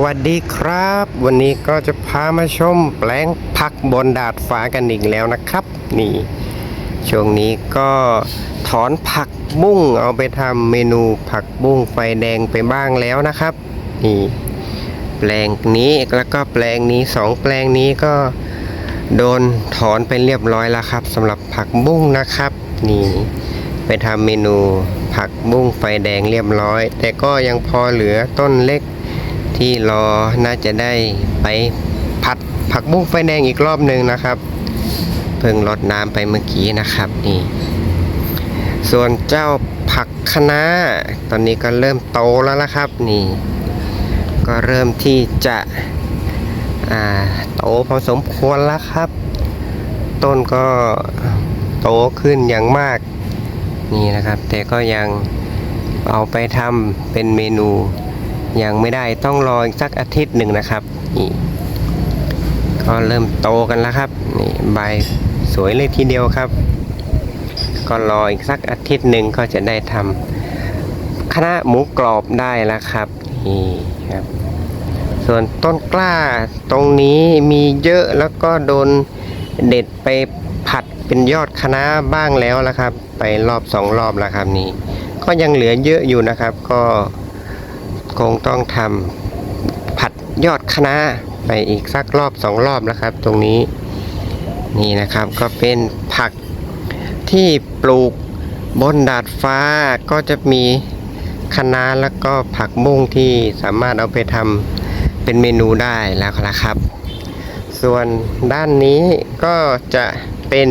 วัสดีครับ วันนี้ก็จะพามาชมแปลงผักบนดาดฟ้ากันอีกแล้วนะครับ นี่ ช่วงนี้ก็ถอนผักบุ้งเอาไปทำเมนูผักบุ้งไฟแดงไปบ้างแล้วนะครับ นี่ แปลงนี้แล้วก็แปลงนี้สองแปลงนี้ก็โดนถอนไปเรียบร้อยแล้วครับสำหรับผักบุ้งนะครับ นี่ไปทำเมนูผักบุ้งไฟแดงเรียบร้อย แต่ก็ยังพอเหลือต้นเล็ก ที่รอน่าจะได้ไปผัดผักบุ้งไฟแดงอีกรอบหนึ่งนะครับ เพิ่งรดน้ำไปเมื่อกี้นะครับนี่ ส่วนเจ้าผักคะน้าตอนนี้ก็เริ่มโตแล้วละครับนี่ ก็เริ่มที่จะโตพอสมควรแล้วครับ ต้นก็โตขึ้นอย่างมากนี่นะครับ แต่ก็ยังเอาไปทำเป็นเมนู ยังไม่ได้ต้องรออีกสักอาทิตย์หนึ่งนะครับนี่ก็เริ่มโตกันแล้วครับนี่ใบสวยเลยทีเดียวครับ ก็รออีกสักอาทิตย์หนึ่งก็จะได้ทำคณะหมูกรอบได้แล้วครับนี่ครับส่วนต้นกล้าตรงนี้มีเยอะแล้วก็โดนเด็ดไปผัดเป็นยอดคณะบ้างแล้วละครับ ไปรอบสองรอบแล้วครับนี่ก็ยังเหลือเยอะอยู่นะครับ ก็ คงต้องทำผัดยอดคะน้าไปอีกสักรอบสองรอบแล้วครับ ตรงนี้นี่นะครับก็เป็นผักที่ปลูกบนดาดฟ้าก็จะมีคะน้าแล้วก็ผักบุ้งที่สามารถเอาไปทำเป็นเมนูได้แล้วละครับ ส่วนด้านนี้ก็จะเป็น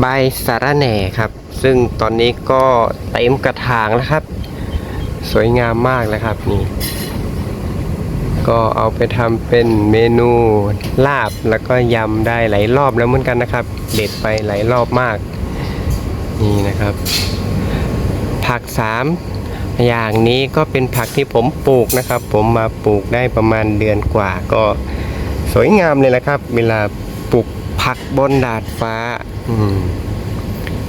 ใบสาระแหน่ครับ ซึ่งตอนนี้ก็เต็มกระถางแล้วครับ สวยงามมากเลยครับนี่ก็เอาไปทำเป็นเมนูลาบแล้วก็ยำได้หลายรอบแล้วเหมือนกันนะครับ เด็ดไปหลายรอบมาก นี่นะครับ ผักสามอย่างนี้ก็เป็นผักที่ผมปลูกนะครับ ผมมาปลูกได้ประมาณเดือนกว่า ก็สวยงามเลยนะครับ เวลาปลูกผักบนดาดฟ้า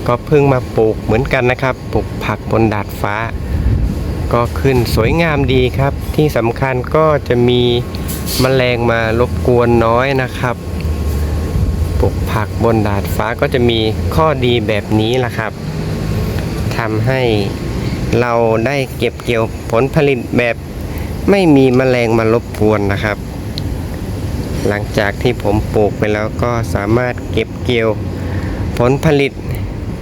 ก็เพิ่งมาปลูกเหมือนกันนะครับ ปลูกผักบนดาดฟ้า ก็ขึ้นสวยงามดีครับ ที่สำคัญก็จะมีแมลงมารบกวนน้อยนะครับปลูกผักบนดาดฟ้าก็จะมีข้อดีแบบนี้ล่ะครับทำให้เราได้เก็บเกี่ยวผลผลิตแบบไม่มีแมลงมารบกวนนะครับ หลังจากที่ผมปลูกไปแล้วก็สามารถเก็บเกี่ยวผลผลิต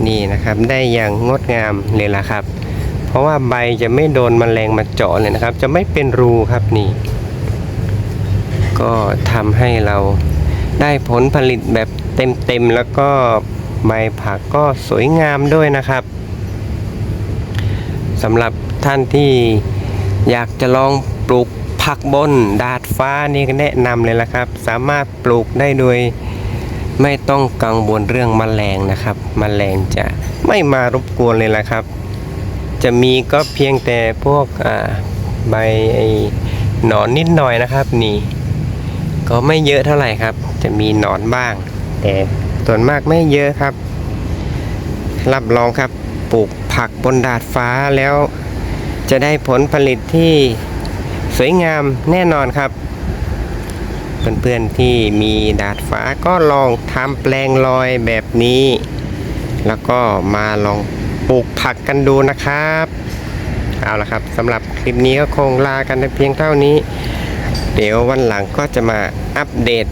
นี่นะครับ ได้อย่างงดงามเลยล่ะครับ เพราะว่าใบจะไม่โดนแมลงมาเจาะเลยนะครับ จะไม่เป็นรูครับนี่ ก็ทำให้เราได้ผลผลิตแบบเต็มๆแล้วก็ใบผักก็สวยงามด้วยนะครับสำหรับท่านที่อยากจะลองปลูกผักบนดาดฟ้านี่ก็แนะนำเลยละครับ สามารถปลูกได้โดยไม่ต้องกังวลเรื่องมแมลงนะครับมแมลงจะไม่มารบกวนเลยละครับ จะมีก็เพียงแต่พวกใบไอหนอนนิดหน่อยนะครับ นี่ ก็ไม่เยอะเท่าไหร่ครับ จะมีหนอนบ้าง แต่ส่วนมากไม่เยอะครับ รับรองครับปลูกผักบนดาดฟ้าแล้ว จะได้ผลผลิตที่สวยงามแน่นอนครับเพื่อนๆที่มีดาดฟ้าก็ลองทำแปลงลอยแบบนี้ แล้วก็มาลอง ปลูกผักกันดูนะครับ เอาละครับสำหรับคลิปนี้ก็คงลากันเพียงเท่านี้ เดี๋ยววันหลังก็จะมาอัปเดต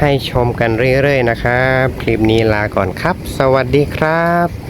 ให้ชมกันเรื่อยๆนะครับ คลิปนี้ลาก่อนครับ สวัสดีครับ